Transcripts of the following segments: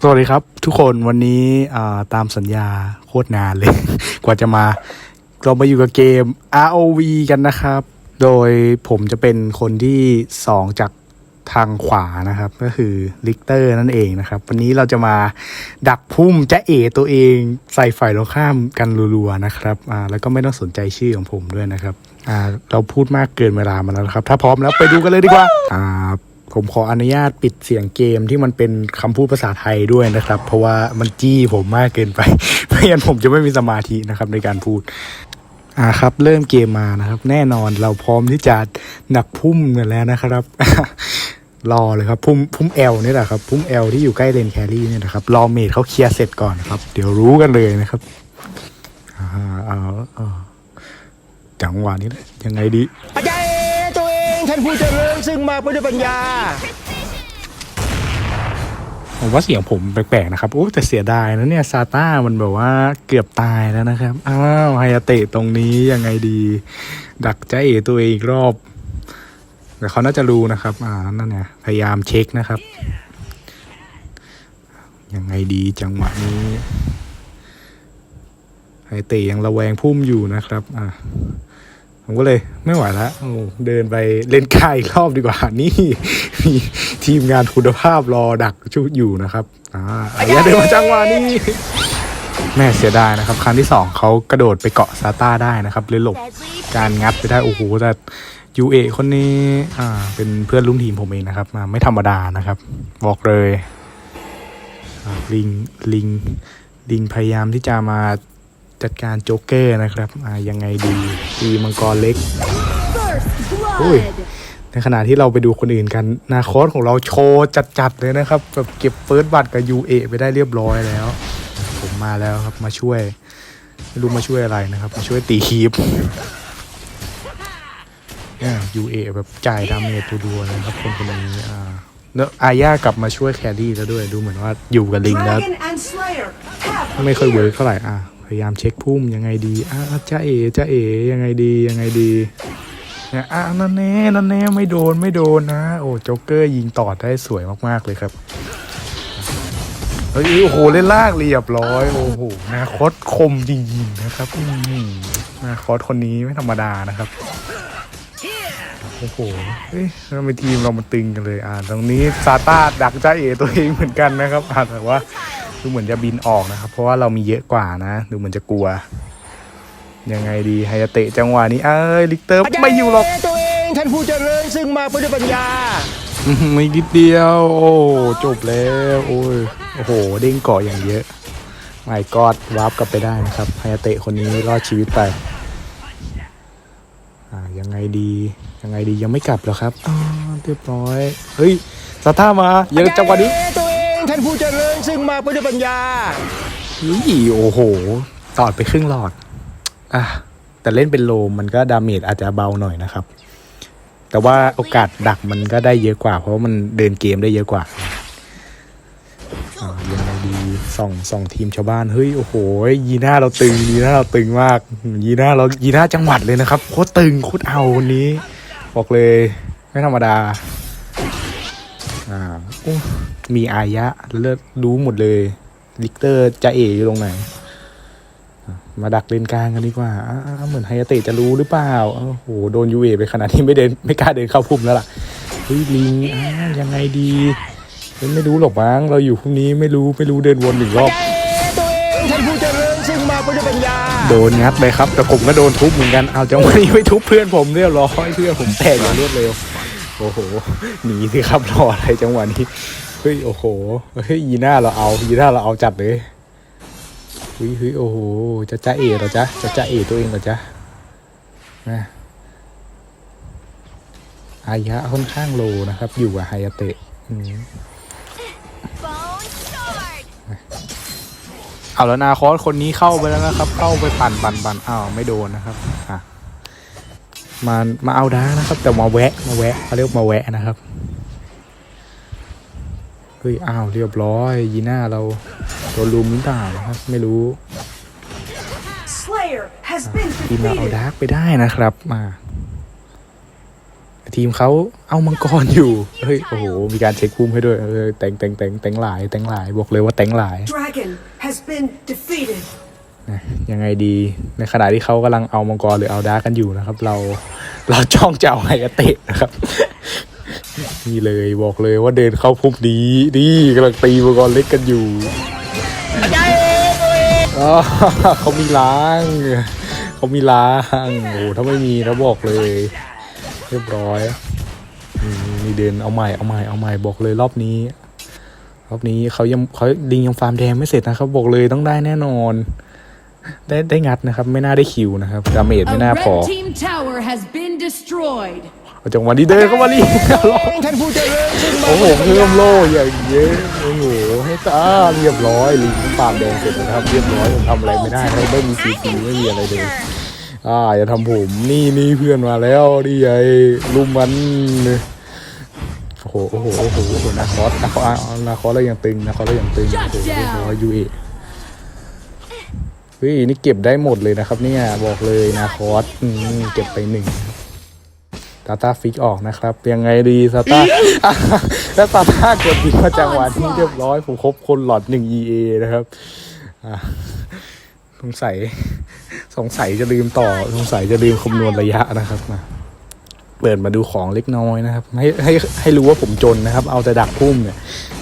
สวัสดีครับ ทุกคนวันนี้ตามสัญญาโคตรนานเลย กว่าจะมา เรามาอยู่กับเกม ROV กันนะครับ โดยผมจะเป็นคนที่ 2 จากทางขวานะครับ ก็คือลิกเตอร์นั่นเองนะครับ วันนี้เราจะมาดักพุ่มจะเอตัวเองใส่ฝ่ายตรงข้ามกันรัวๆนะครับอ่าแล้วก็ไม่ต้องสนใจชื่อของผมด้วยนะครับอ่าเราพูดมากเกินเวลามาแล้วครับ ถ้าพร้อมแล้วไปดูกันเลยดีกว่าอ่า ผมขออนุญาตปิดเสียงเกมที่มันเป็นคำพูดภาษาไทยด้วยนะครับ เพราะว่ามันจี้ผมมากเกินไปไม่งั้นผมจะไม่มีสมาธินะครับในการพูดอ่าครับ เริ่มเกมมานะครับ แน่นอนเราพร้อมที่จะหนักพุ่มกันแล้วนะครับรอเลยครับพุ่มพุ่มแอลนี่แหละครับพุ่มแอลที่อยู่ใกล้เลนแครี่เนี่ยนะครับรอเมดเขาเคลียร์เสร็จก่อนนครับ เดี๋ยวรู้กันเลยนะครับอ่าเอาจังหวะนี้แหละยังไงดี ท่านผู้เจริญซึ่งมาเพื่อด้วยปัญญา ผมว่าเสียงผมแปลกๆนะครับโอ้แต่เสียดายนะเนี่ยซาต้ามันแบบว่าเกือบตายแล้วนะครับ อ้าวไฮยาเตะตรงนี้ยังไงดี ดักใจเอตัวเองอีกรอบ แต่เขาน่าจะรู้นะครับ อ่านั่นเนี่ยพยายามเช็คนะครับ ยังไงดีจังหวะนี้ไฮเตะยังระแวงพุ่มอยู่นะครับ อ่า ผมก็เลยไม่ไหวแล้วเดินไปเล่นค่ายอีกรอบดีกว่า นี่มีทีมงานคุณภาพรอดักชุดอยู่นะครับอ่าอย่าเดินมาจังหวะนี้แม่เสียดายนะครับ ครั้งที่สองเขากระโดดไปเกาะซาต้าได้นะครับเลยหลบการงัดไปได้ โอ้โหแต่ยูเอคนนี้อ่าเป็นเพื่อนรุ่นทีมผมเองนะครับอ่าไม่ธรรมดานะครับ บอกเลยลิงลิงลิงพยายามที่จะมา จัดการโจ๊กเกอร์นะครับอ่ายังไงดีตีมังกรเล็ก Ui. ในขณะที่เราไปดูคนอื่นกันนาคอสของเราโชว์จัดๆเลยนะครับแบบเก็บเฟิร์สบัตรกับยูเอไปได้เรียบร้อยแล้ว ผมมาแล้วครับมาช่วยไม่รู้มาช่วยอะไรนะครับ มาช่วยตีคีปเนี่ยยูเอแบบจ่ายดาเมจตัวๆเลยครับคนคนนี้อ่าเนอะอาญากลับมาช่วยแครี่แล้วด้วยดูเหมือนว่าอยู่กับลิงแล้ว Dragon and Slayer have ไม่ค่อยเวิร์กเท่าไหร่อะพยายามเช็คพุ่มยังไงดีอะจ้าเอจ้าเอยังไงดียังไงดีเนี่ยอะนั่นแน่นั่นแน่ไม่โดนไม่โดนนะ โอ้โจ๊กเกอร์ยิงต่อได้สวยมากๆเลยครับเฮ้ยโอ้โหเล่นลากเรียบร้อยโอ้โหนาคอสคมจริงๆนะครับอืมนาคอสคนนี้ไม่ธรรมดานะครับโอ้โหเฮ้ยทำไมทีมเรามันตึงกันเลยอ่าตรงนี้ซาต้าดักจ้าเอตัวเองเหมือนกันนะครับอ่าแต่ว่า ดูเหมือนจะบินออกนะครับ เพราะว่าเรามีเยอะกว่านะ ดูเหมือนจะกลัว ยังไงดีไฮยาเตะจังหวะนี้เอ้ยลิกเตอร์อาจารย์ไม่อยู่หรอกตัวเองท่านผู้เจริญซึ่งมาเพื่อด้วยปัญญาอื้อหือไม่นิดเดียว โอ้จบแล้วโอ้ยโอ้โหเด้งเกาะอย่างเยอะไม่กอดวาร์ปกลับไปได้นะครับไฮยาเตะคนนี้รอดชีวิตไปอ่ายังไงดียังไงดียังไม่กลับหรอครับอ่าเรียบร้อยเฮ้ยซาต้ามาเยอะจังหวะนี้ ท่านผู้เจริญซึ่งมาเพื่อด้วยปัญญานี่โอ้โห ตอดไปครึ่งหลอด อะ แต่เล่นเป็นโลมมันก็ดาเมจอาจจะเบาหน่อยนะครับ แต่ว่าโอกาสดักมันก็ได้เยอะกว่า เพราะมันเดินเกมได้เยอะกว่าอ่ายังไงดีส่องส่องทีมชาวบ้าน เฮ้ย โอ้โห ยีน่าเราตึง ยีน่าเราตึงมาก ยีน่าเรายีน่าจังหวัดเลยนะครับ โคตรตึง โคตรเอาคนนี้ บอกเลย ไม่ธรรมดา อ่าโอ้มีอายะเลิศรู้หมดเลยลิกเตอร์จะเออยู่ตรงไหนอะมาดักเลนกลางกันดีกว่าอ่าเหมือนไฮยาเตะจะรู้หรือเปล่าโอ้โหโดนยูเอไปขนาดที่ไม่เดินไม่กล้าเดินเข้าพุ่มแล้วล่ะเฮ้ยลิงอ่ายังไงดีเฮ้ยไม่รู้หรอกมั้งเราอยู่พุ่มนี้ไม่รู้ไม่รู้เดินวนหนึ่งรอบตัวเองท่านผู้เจริญซึ่งมาเพื่อด้วยปัญญาโดนงัดเลยครับ แต่ผมก็โดนทุบเหมือนกัน เอาจังหวะนี้ไม่ทุบเพื่อนผมเรียบร้อยเพื่อนผมแตกอย่างรวดเร็ว โอ้โห หนีสิครับรออะไรจังหวะนี้ เฮ้ย โอ้โห เฮ้ย ยีน่าเราเอา ยีน่าเราเอาจัดเลยเฮ้ยเฮ้ยโอ้โห จะจ้าเอเหรอจ๊ะ จะจ้าเอตัวเองเหรอจ๊ะนะอายะค่อนข้างโลนะครับ อยู่กับไฮยาเตะอืม Bone sword. เอาแล้วนาคอสคนนี้เข้าไปแล้วนะครับ เข้าไปปั่นปั่นปั่นอ้าวไม่โดนนะครับ อะ มามาเอาดาร์กนะครับ แต่มาแวะมาแวะเขาเรียกมาแวะนะครับเฮ้ยอ้าวเรียบร้อยยีน่าเราโดนลุมหรือเปล่านะครับไม่รู้ Slayer has been ทีมเราเอา defeated. ดาร์กไปได้นะครับมาทีมเขาเอามังกรอยู่ เฮ้ย โอ้โห มีการเช็คภูมิให้ด้วยเออแต่งแต่งแต่งแต่งหลายแต่งหลาย บอกเลยว่าแต่งหลาย Dragon has been defeated. นะยังไงดีในขณะที่เขากำลังเอามังกรหรือเอาดาร์กกันอยู่นะครับ เราเราจ้องจะเอาไฮยาเตะนะครับนี่เลยบอกเลยว่าเดินเข้าพุ่มดีดีกำลังตีมังกรเล็กกันอยู่อ๋อเขามีล้างเขามีล้างโอ้โหถ้าไม่มีนะบอกเลย เรียบร้อยอืมนี่เดินเอาใหม่เอาใหม่เอาใหม่บอกเลยรอบนี้รอบนี้เขายังเขาลิงยังฟาร์มแดงไม่เสร็จนะครับ บอกเลยต้องได้แน่นอน ได้ได้งัดนะครับ ไม่น่าได้คิวนะครับดาเมจ A ไม่น่าพอ red team tower has been destroyed. เอาจังหวะนี้เดินเข้ามาลีท่านผู้เจริญซึ่งมาโอ้โหเพิ่มโล่อย่างเยอะโอ้โหให้ตาเรียบร้อยลิงฟาร์มแดงเสร็จนะครับเรียบร้อยผมทำอะไรไม่ได้ไม่ไม่มีซีซีไม่มีอะไรเลยอ่าอย่าทำผมนี่นี่เพื่อนมาแล้วนี่ไอ้ลุมมันโอ้โหโอ้โหโอ้โหโอ้โหนาคอสนาคอสอะนาคอสแล้วยังตึงนาคอสแล้วยังตึงโอ้โหเรียบร้อยยูเอเฮ้ยนี่เก็บได้หมดเลยนะครับ เนี่ยบอกเลยนาคอสอืมเก็บไปหนึ่งตาตาฟิกออกนะครับ ยังไงดีซาตาอะแล้วซาตากดบินมาจังหวะที่เรียบร้อย ผมครบคนหลอดหนึ่ง EA นะครับอะสงสัย สงสัยจะลืมต่อ สงสัยจะลืมคำนวณระยะนะครับมาเปิดมาดูของเล็กน้อยนะครับ ให้ให้ให้รู้ว่าผมจนนะครับ เอาแต่ดักพุ่มเนี่ยท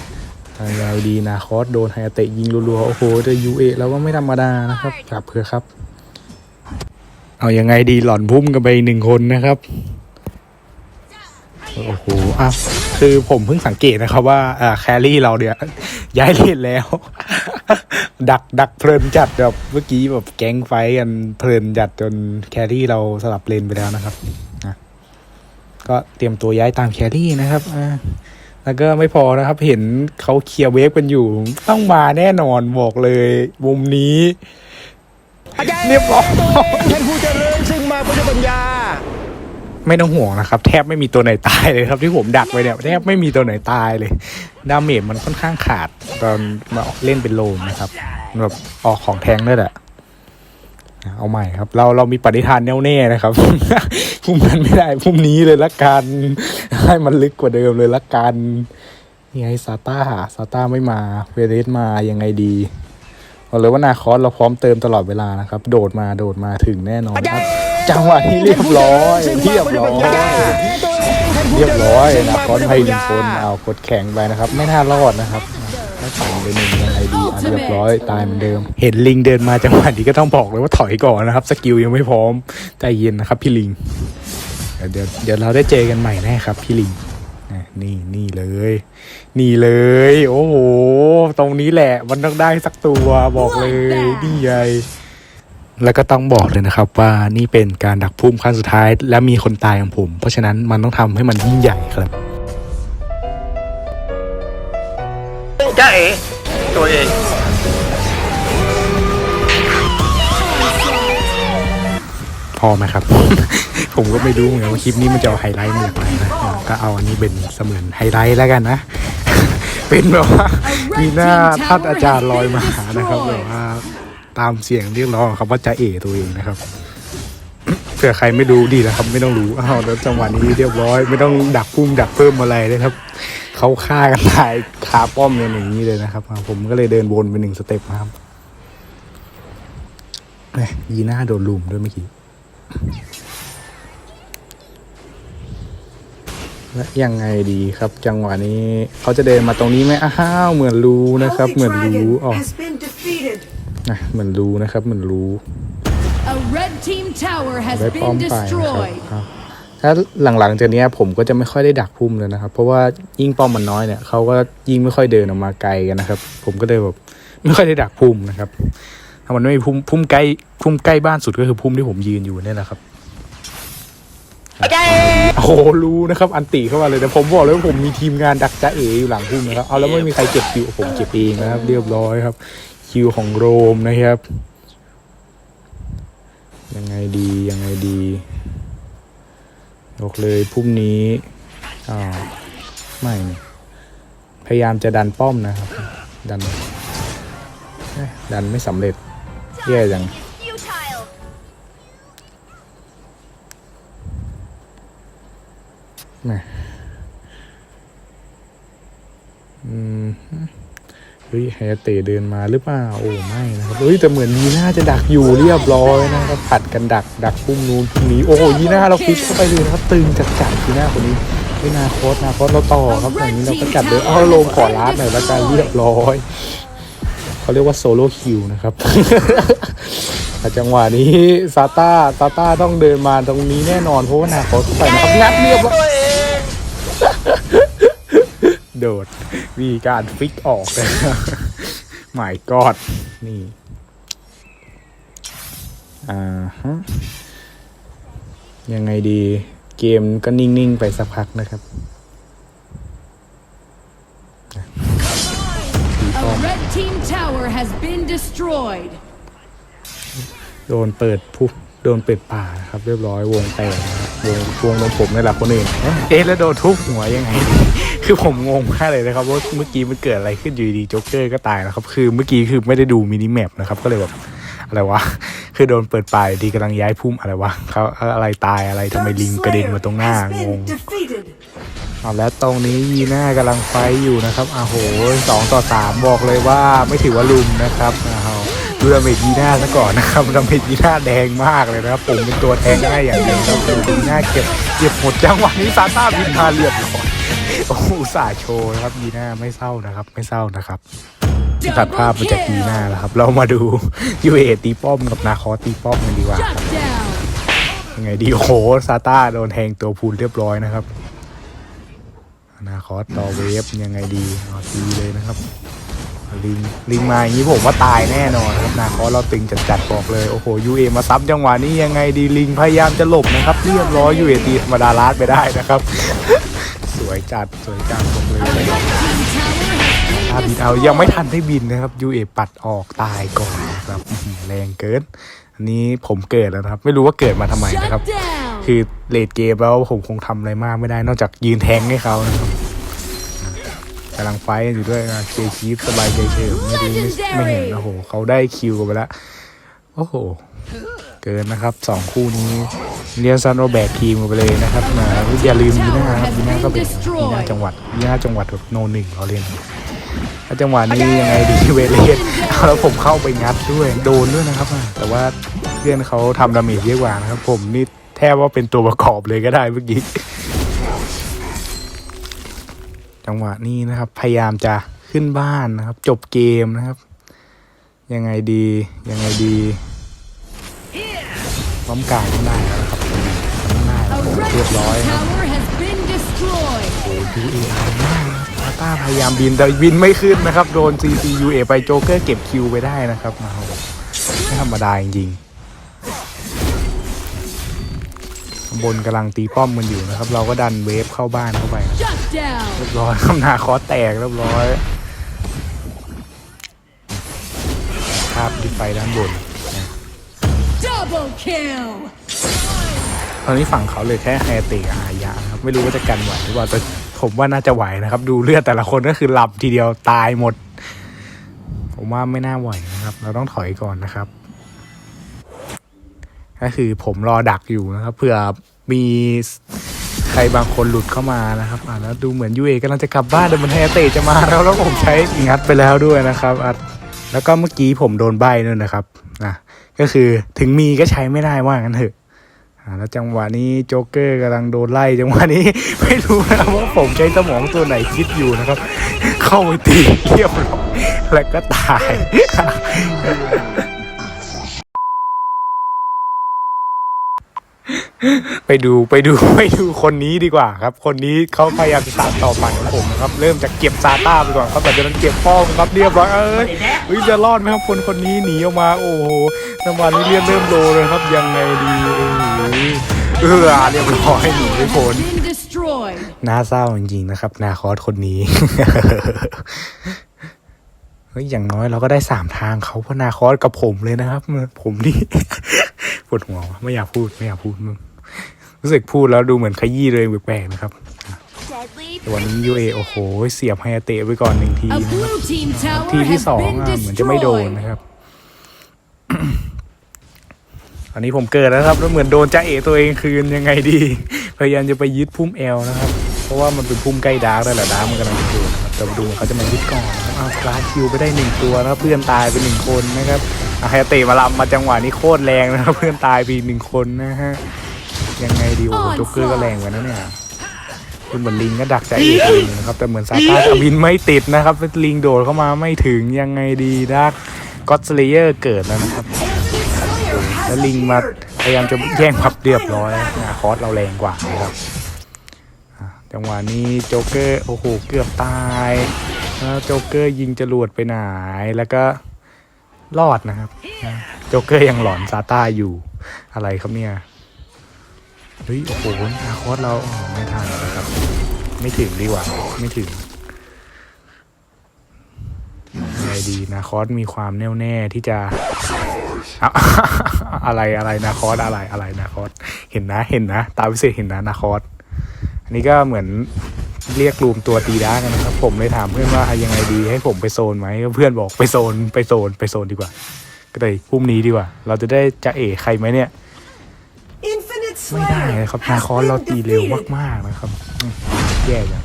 าง ยาวดีนาคอสโดนไฮอาเตะยิงรัวๆ โอ้โหแต่ยูเอแล้วก็ไม่ธรรมดานะครับกลับเพื่อครับ เอายังไงดีหล่อนพุ่มกันไปหนึ่งคนนะครับ โอ้โหอะคือผมเพิ่งสังเกตนะครับว่าอ่าแครี่เราเนี่ยย้ายเลนแล้ว ดักดักเพลินจัดแบบเมื่อกี้แบบแก๊งไฟกันเพลินจัดจนแครี่เราสลับเลนไปแล้วนะครับนะก็เตรียมตัวย้ายตามแครี่นะครับอ่า แล้วก็ไม่พอนะครับ เห็นเขาเคลียร์เวฟกันอยู่ ต้องมาแน่นอนบอกเลยมุมนี้ เรียบร้อยท่านผู้เจริญซึ่งมาเพื่อปัญญา ไม่ต้องห่วงนะครับ แทบไม่มีตัวไหนตายเลยครับ ที่ผมดักไปเนี่ยแทบไม่มีตัวไหนตายเลยดาเมจมันค่อนข้างขาดตอนมาเล่นเป็นโลมนะครับแบบออกของแทงด้วยแหละเอาใหม่ครับ เราเรามีปฏิทานแน่วแน่นะครับ พรุ่งนั้นไม่ได้พรุ่งนี้เลยละกัน ให้มันลึกกว่าเดิมเลยละกันนี่ไงซาต้าซาต้าไม่มาเวเรสมายังไงดีบอกเลยว่านาคอสเราพร้อมเติมตลอดเวลานะครับ โดดมาโดดมาถึงแน่นอนครับจังหวะที่เรียบร้อยเรียบร้อยเรียบร้อยนะคอนไทยหนึ่งคนเอากดแข็งไปนะครับ ไม่น่ารอดนะครับถ้าสั่งไปหนึ่งยังไงดีอะ เรียบร้อยตายเหมือนเดิม เห็นลิงเดินมาจังหวะนี้ก็ต้องบอกเลยว่าถอยก่อนนะครับ สกิลยังไม่พร้อมใจเย็นนะครับ พี่ลิง เดี๋ยวเดี๋ยวเราได้เจอกันใหม่แน่ครับ พี่ลิงอะนี่นี่เลย นี่เลย โอ้โห ตรงนี้แหละมันต้องได้สักตัวบอกเลยนี่ไงแล้วก็ต้องบอกเลยนะครับว่านี่เป็นการดักพุ่มขั้นสุดท้าย และมีคนตายของผม เพราะฉะนั้นมันต้องทำให้มันยิ่งใหญ่ครับจ้าเอ๋ ตัวเอง พอไหมครับ ผมก็ไม่รู้เหมือนกันว่าคลิปนี้มันจะเอาไฮไลท์มาจากไหนนะ ก็เอาอันนี้เป็นเสมือนไฮไลท์แล้วกันนะ เป็นแบบว่ามีหน้าท่านอาจารย์ลอยมาหานะครับแบบว่าตามเสียงเรียกร้องครับว่าจะเอตัวเองนะครับเผื่อใครไม่รู้ดีนะครับ ไม่ต้องรู้อ้าวแล้วจังหวะนี้เรียบร้อย ไม่ต้องดักพุ่มดักเพิ่มอะไรเลยครับ เขาฆ่ากันตายคาป้อมเนี่ยอย่างนี้เลยนะครับอ่าผมก็เลยเดินวนไปหนึ่งสเต็ปนะครับแหม่ยีน่าโดนลุมด้วยเมื่อกี้และยังไงดีครับ จังหวะนี้เขาจะเดินมาตรงนี้ไหมอ้าวเหมือนรู้นะครับ Holy เหมือนรู้ Dragon อ๋อ has been defeated. นะเหมือนรู้นะครับ เหมือนรู้ A red team tower has ได้ป้อม been ไปนะครับ destroyed. ครับถ้าหลังๆจากเนี้ยผมก็จะไม่ค่อยได้ดักพุ่มเลยนะครับ เพราะว่ายิ่งป้อมมันน้อยเนี่ยเขาก็ยิ่งไม่ค่อยเดินออกมาไกลกันนะครับ ผมก็เลยแบบไม่ค่อยได้ดักพุ่มนะครับ ถ้ามันไม่มีพุ่มพุ่มใกล้พุ่มใกล้บ้านสุดก็คือพุ่มที่ผมยืนอยู่เนี่ยแหละครับโอ้โหรู้นะครับ อันติเข้ามาเลยแต่ผมบอกเลยว่าผมมีทีมงานดักจ้าเออยู่หลังพุ่มนะครับเอาแล้วไม่มีใครเก็บคิวผมเก็บเองนะครับ เรียบร้อยครับ คิวของโรมนะครับ ยังไงดียังไงดี บอกเลยพรุ่งนี้อ่าไม่พยายามจะดันป้อมนะครับ ดัน ดันไม่สำเร็จแย่จังอืม เฮ้ยไฮยาเตะเดินมาหรือเปล่าโอ้ไม่นะครับเฮ้ยแต่เหมือนยีน่าจะดักอยู่เรียบร้อยนะครับผัดกันดักดักพุ่มนู้นพุ่มนี้โอ้โหยีน่าเราฟิกเข้าไปเลยนะครับตึงจัดจัดยีน่าคนนี้ไม่นาโคตนาโคตเราต่อครับอย่างนี้เราก็จัดเลยเอาลงขอลาดหน่อยละกันเรียบร้อยเขาเรียกว่าโซโล่คิวนะครับแต่จังหวะนี้ซาต้าซาต้าต้องเดินมาตรงนี้แน่นอนเพราะว่านาโคตเข้าไปนะครับงัดเรียบร้อย โดด มีการฟิกออกเลยหมายกอด นี่ อ่าฮะ ยังไงดี เกมก็นิ่ง ๆ ไปสักพักนะครับ A red team tower has been destroyed. โดนเปิดพุโดนเปิดป่านะครับ เรียบร้อยวงแตกนะครับ วงวงโดนผมนี่แหละคนอื่นเอ๊ะแล้วโดนทุบหัวยังไง คือผมงงมากเลยนะครับว่าเมื่อกี้มันเกิดอะไรขึ้นอยู่ดีๆโจ๊กเกอร์ก็ตายนะครับ คือเมื่อกี้คือไม่ได้ดูมินิแมปนะครับ ก็เลยแบบอะไรวะ คือโดนเปิดป่าดีกำลังย้ายพุ่มอะไรวะเขาอะไรตายอะไรทำไม Dark ลิงกระเด็น Slayer มาตรงหน้า has งง been defeated. เอาแล้วตรงนี้ยีน่ากำลังไฟท์อยู่นะครับอ้าวโหสองต่อสามบอกเลยว่าไม่ถือว่าลุมนะครับอ้าว ดูดาเมจยีน่าซะก่อนนะครับดาเมจยีน่าแดงมากเลยนะครับผมเป็นตัวแทงให้อย่างเดียวครับดูยีน่าเก็บเก็บหมดจังหวะนี้ซาต้าบินมาเรียบร้อยโอ้อุตสาห์โชว์นะครับยีน่าไม่เศร้านะครับ ไม่เศร้านะครับตัดภาพมาจากยีน่าแล้วครับ เรามาดูยูเอตีป้อมกับนาคอตีป้อมกันดีกว่ายังไงดีโอ้โหซาต้าโดนแทงตัวพูนเรียบร้อยนะครับนาคอสต่อเวฟยังไงดีตีเลยนะครับ ลิงลิงมาอย่างนี้ผมว่าตายแน่นอนครับนาคอสเราตึงจัดจัดๆบอกเลยโอ้โหยูเอมาซับจังหวะนี้ยังไงดีลิงพยายามจะหลบนะครับเรียบร้อยยูเอตีธรรมดาลาดไปได้นะครับ สวยจัดสวยจัดบอกเลย A red team tower อา has บิ been นเอายังไม่ทัน destroyed. ได้บินนะครับยูเอปัดออกตายก่อนนะครับอื้อหือแรงเกินอันนี้ผมเกิดแล้วนะครับ ไม่รู้ว่าเกิดมาทำไมนะครับ Shut down. คือเลดเกมแล้วผมคงทำอะไรมากไม่ได้นอกจากยืนแทงให้เขานะครับ กำลังไฟท์กันอยู่ด้วยนะเจคีฟสบายใจเฉยไม่รู้ไม่ไม่เห็นโอ้โหเขาได้คิวกันไปแล้วโอ้โห เกินนะครับสองคู่นี้เรียนซันโรแบกทีมกันไปเลยนะครับนะอย่าลืมยีน่าครับยีน่าก็เป็นยีน่าจังหวัดยีน่าจังหวัดแบบโนหนึ่งเขาเล่นแล้วจังหวะนี้ยังไงดีเวเลสเอาแล้วผมเข้าไปงัดด้วยโดนด้วยนะครับอะแต่ว่าเพื่อนเขาทำดาเมจเยอะกว่านะครับ ผมนี่แทบว่าเป็นตัวประกอบเลยก็ได้เมื่อกี้ จังหวะนี้นะครับ พยายามจะขึ้นบ้านนะครับ จบเกมนะครับ ยังไงดียังไงดีป้อมกลางได้แล้วนะครับได้เรียบร้อยครับโอ้ยูเอมากตาต้าพยายามบินแต่บินไม่ขึ้นนะครับ โดน CCUA ไปโจเกอร์เก็บคิวไปได้นะครับโอ้โหไม่ธรรมดาจริงๆข้างบนกำลังตีป้อมกันอยู่นะครับ เราก็ดันเวฟเข้าบ้านเข้าไปนะ เรียบร้อยคำนาคอแตกเรียบร้อยภาพที่ไฟด้านบน Double kill. ตอนนี้ฝั่งเขาเลยแค่ไฮเตะกับอายะนะครับ ไม่รู้ว่าจะกันไหวหรือเปล่าแต่ผมว่าน่าจะไหวนะครับ ดูเลือดแต่ละคนก็คือหลับทีเดียวตายหมด ผมว่าไม่น่าไหวนะครับ เราต้องถอยก่อนนะครับ ก็คือผมรอดักอยู่นะครับเผื่อมี ใครบางคนหลุดเข้ามานะครับอ่าแล้วดูเหมือนยูเอกำลังจะกลับบ้านแต่มันไฮเตจะมาแล้วแล้วผมใช้งัดไปแล้วด้วยนะครับอะแล้วก็เมื่อกี้ผมโดนใบ้ด้วยนะครับนะก็คือถึงมีก็ใช้ไม่ได้ว่างั้นเถอะอ่าแล้วจังหวะนี้โจ๊กเกอร์กำลังโดนไล่จังหวะนี้ไม่รู้นะว่าผมใช้สมองตัวไหนคิดอยู่นะครับ เข้าไปตีเรียบร้อยแล้วก็ตาย ไปดูไปดูไปดูคนนี้ดีกว่าครับ คนนี้เขาพยายามจะสานต่อฝันของผมนะครับ เริ่มจากเก็บซาต้าไปก่อนครับแต่จากนั้นเก็บป้อมครับเรียบร้อยเอ้ยเฮ้ยจะรอดไหมครับคนคนนี้หนีออกมา โอ้โหจังหวะนี้เรียนเริ่มโลเลยครับ ยังไงดีเอ้ยเออเรียบร้อยหนีไม่พ้นน่าเศร้าจริงๆนะครับ นาคอสคนนี้เฮ้ยอย่างน้อยเราก็ได้สามทางเขาเพราะนาคอสกับผมเลยนะครับ ผมนี่ปวดหัวไม่อยากพูดไม่อยากพูดมึง รู้สึกพูดแล้วดูเหมือนขยี้เลยแปลกๆนะครับแต่วันนี้ยูเอโอ้โห เสียบไฮเตะไปก่อนหนึ่งทีนะครับทีที่สองเหมือนจะไม่โดนนะครับ อันนี้ผมเกิดแล้วครับ แล้วเหมือนโดนจ้าเอตัวเองคืนยังไงดี พยายามจะไปยึดพุ่มแอลนะครับ เพราะว่ามันเป็นพุ่มใกล้ดาร์กแล้วแหละดาร์กมันกำลังจะเกิดนแต่ดูเขาจะมายึดก่อนนะครับอ้าวกลาสคิวไปได้หนึ่งตัวนะครับเพื่อนตายไปหนึ่งคนนะครับไฮเตะมาลำมาจังหวะนี้โคตรแรงนะครับเพื่อนตายไปหนึ่งคนนะฮะ ยังไงดีโอ้โหจ็อกเกอร์ก็แรงกว่านะเนี่ยคุณเหมือนลิงก็ดักใจเอกเลยนะครับแต่เหมือนซาต้าจะบินไม่ติดนะครับลิงโดดเข้ามาไม่ถึงยังไงดีดักก็อตสเลเยอร์เกิดแล้วนะครับแล้วลิงมาพยายามจะแย่งพับเรียบร้อยนะคอสเราแรงกว่านะครับอะจังหวะนี้โจ๊กเกอร์โอ้โหเกือบตายแล้วโจ๊กเกอร์ยิงจรวดไปไหนแล้วก็รอดนะครับนะโจ๊กเกอร์ยังหลอนซาต้าอยู่อะไรครับเนี่ย เฮ้ย โอ้โหนาคอสเราไม่ทันนะครับ ไม่ถึงดีกว่า ไม่ถึงอะไรดีนาคอสมีความแน่วแน่ที่จะ อะไรอะไรนาคอสอะไรอะไรนาคอสเห็นนะ เห็นนะ ตาวิเศษเห็นนะนาคอสอันนี้ก็เหมือนเรียกรวมตัวตีด้ากันนะครับ ผมเลยถามเพื่อนว่ายังไงดีให้ผมไปโซนไหมเพื่อนบอกไปโซนไปโซนไปโซนดีกว่า ก็เลยพรุ่งนี้ดีกว่า เราจะได้จะเอ๋ใครไหมเนี่ย ไม่ได้ Slayer นะครับ นา has คอสเรา been ตีเร็ว defeated. มากๆนะครับอืมแย่จัง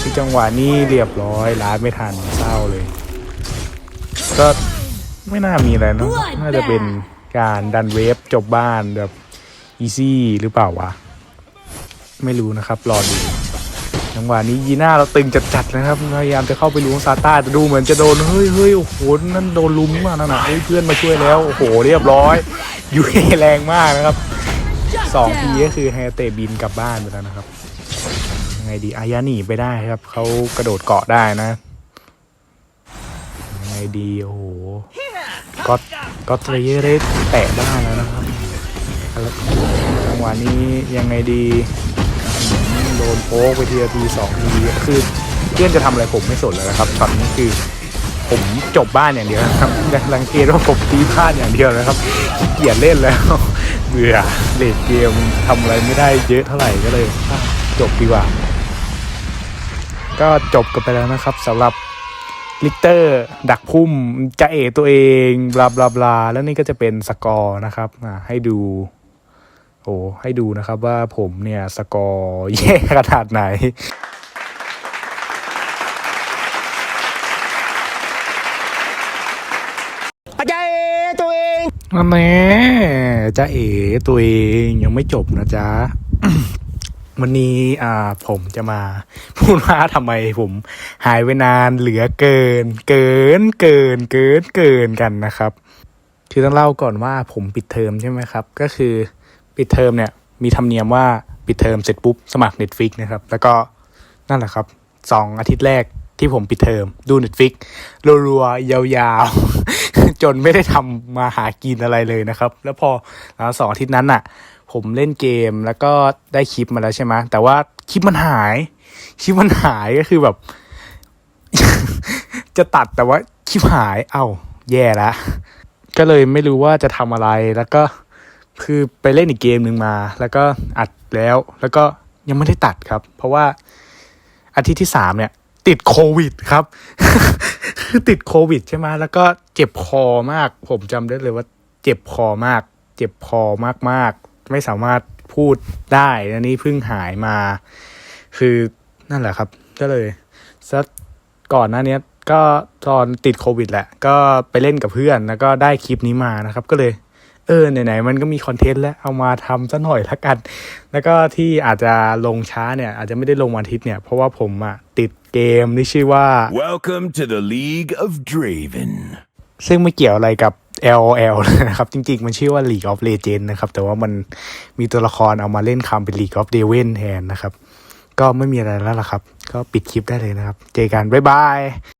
ที่จังหวะนี้เรียบร้อยล้านไม่ทันเศร้าเลย ก็ไม่น่ามีอะไรเนอะน่าจะเป็นการดันเวฟจบบ้านแบบอีซี่หรือเปล่าวะ ไม่รู้นะครับ รอดูจังหวะนี้ยีน่าเราตึงจัดๆนะครับพยายามจะเข้าไปล้วงซาต้าแต่ดูเหมือนจะโดนเฮ้ยเฮ้ยโอ้โหนั่นโดนลุมมากนั่นน่ะเฮ้ยเพื่อนมาช่วยแล้วโอ้โหเรียบร้อยยูเอแรงมากนะครับ Shut สองที down. ก็คือไฮเตะบินกลับบ้านไปแล้วนะครับยังไงดีอายาหนีไปได้ครับเขากระโดดเกาะได้นะยังไงดีโอ้โหก็อตก็อตเทรเยอร์ได้แตะบ้านแล้วนะครับแล้วจังหวะนี้ยังไงดีอืมโดนโป๊กไปทีละทีสองทีคือเพื่อนจะทำอะไรผมไม่สนเลยนะครับตอนนี้คือผมจบบ้านอย่างเดียวนะครับรังเกตว่าผมตีบ้านอย่างเดียวนะครับขี้เกียจเล่นแล้วเบื่อเลดเกมทำอะไรไม่ได้เยอะเท่าไหร่ก็เลยจบดีกว่า ก็จบกันไปแล้วนะครับสำหรับลิกเตอร์ ดักพุ่มจะเอตัวเองบลาบลาบลาแล้วนี่ก็จะเป็นสกอร์นะครับอะให้ดูโอ้ให้ดูนะครับว่าผมเนี่ยสกอร์แย่ขนาดไหน อาจารย์เอตัว เองนั่นแน่จ้าเอ๋ตัวเองยังไม่จบนะจ๊ะ วันนี้อ่าผมจะมา พูดว่าทำไมผมหายไปนานเหลือเกิน เกินเกินเกินเกินกันนะครับ คือต้องเล่าก่อนว่าผมปิดเทอมใช่ไหมครับ ก็คือปิดเทอมเนี่ย มีธรรมเนียมว่าปิดเทอมเสร็จปุ๊บสมัคร Netflix นะครับ แล้วก็นั่นแหละครับสองอาทิตย์แรก ที่ผมปิดเทอมดู Netflix รัวๆ ยาวๆ จนไม่ได้ทำมาหากินอะไรเลยนะครับ แล้วพอหลังสองอาทิตย์นั้นน่ะ ผมเล่นเกมแล้วก็ได้คลิปมาแล้วใช่ไหมแต่ว่าคลิปมันหาย คลิปมันหายก็คือแบบ จะตัดแต่ว่าคลิปหาย เอ้า แย่ละก็เลยไม่รู้ว่าจะทำอะไรแล้วก็คือไปเล่นอีกเกมหนึ่งมา แล้วก็อัดแล้ว แล้วก็ยังไม่ได้ตัดครับ เพราะว่าอาทิตย์ที่สามเนี่ย ติดโควิดครับคือติดโควิดใช่ไหมแล้วก็เจ็บคอมาก ผมจำได้เลยว่าเจ็บคอมาก เจ็บคอมากๆ ไม่สามารถพูดได้อันนี้เพิ่งหายมา คือนั่นแหละครับ ก็เลยสักก่อนหน้านี้ก็ตอนติดโควิดแหละ ก็ไปเล่นกับเพื่อนแล้วก็ได้คลิปนี้มานะครับ ก็เลย เออไหนๆมันก็มีคอนเทนต์แล้วเอามาทำซะหน่อยละกัน แล้วก็ที่อาจจะลงช้าเนี่ย อาจจะไม่ได้ลงวันอาทิตย์เนี่ยเพราะว่าผมอะติดเกมที่ชื่อว่า Welcome to the League of Draven. ซึ่งไม่เกี่ยวอะไรกับ LOL เลยนะครับ จริงๆ มันชื่อว่า League of Legends นะครับ แต่ว่ามันมีตัวละครเอามาเล่นคำเป็น League of d e v i n แทนนะครับ ก็ไม่มีอะไรแล้วล่ะครับ ก็ปิดคลิปได้เลยนะครับ เจอกัน บ๊ายบาย